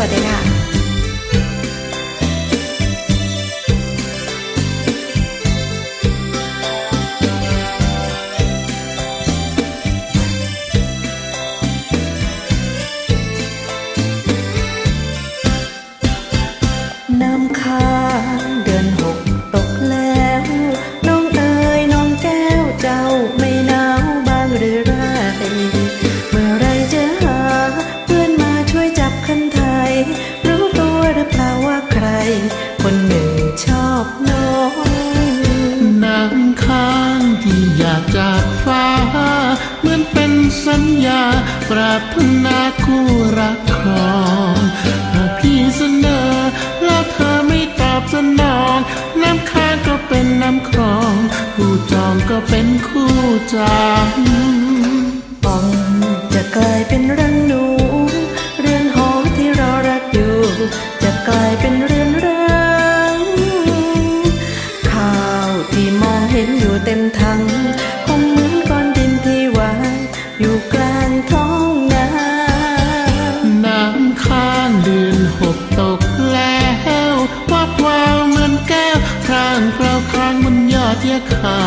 วัสดีค่ะ สัญญา ปรารถนาคู่รักครองถ้าพี่เสนอ แล้วเธอไม่ตอบสนอง น้ำค้างก็เป็นน้ำครอง คู่จองก็เป็นคู่จางปองจะกลายเป็นรังหนู เรือนหอที่รอรักอยู่ จะกลายเป็น อยู่กลางท้องนาน้ำค้างเดือนหกตกแล้ววับวาวเหมือนแก้วพรางเปล่าครางบนยอดยะคา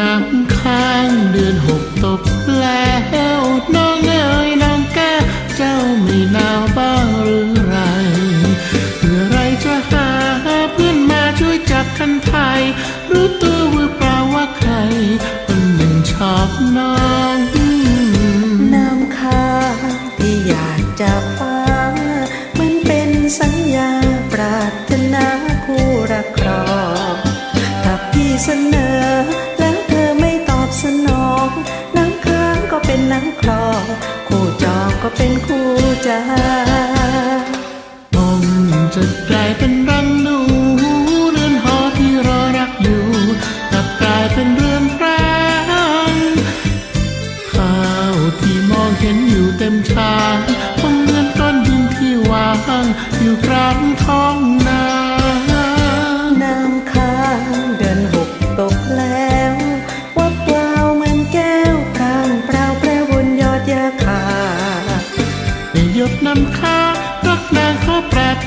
น้ำค้างเดือนหกตกแล้วน้องเอ๋ยน้องแก้วเจ้าไม่หนาวบ้างหรือไรเมื่อไรจะหาเพื่อนมาช่วยจับคันไทยรู้ตัวหรือเปล่าว่าใครคนหนึ่งชอบน้องน้ำค้างที่อยากจะ น้ำคลองคู่จองก็เป็นคู่ใจองจะกลายเป็นรังหนูเรือนหอที่รอรักอยู่กลับกลายเป็นเรือง นหยดนำค้ารักนางขอปรารถ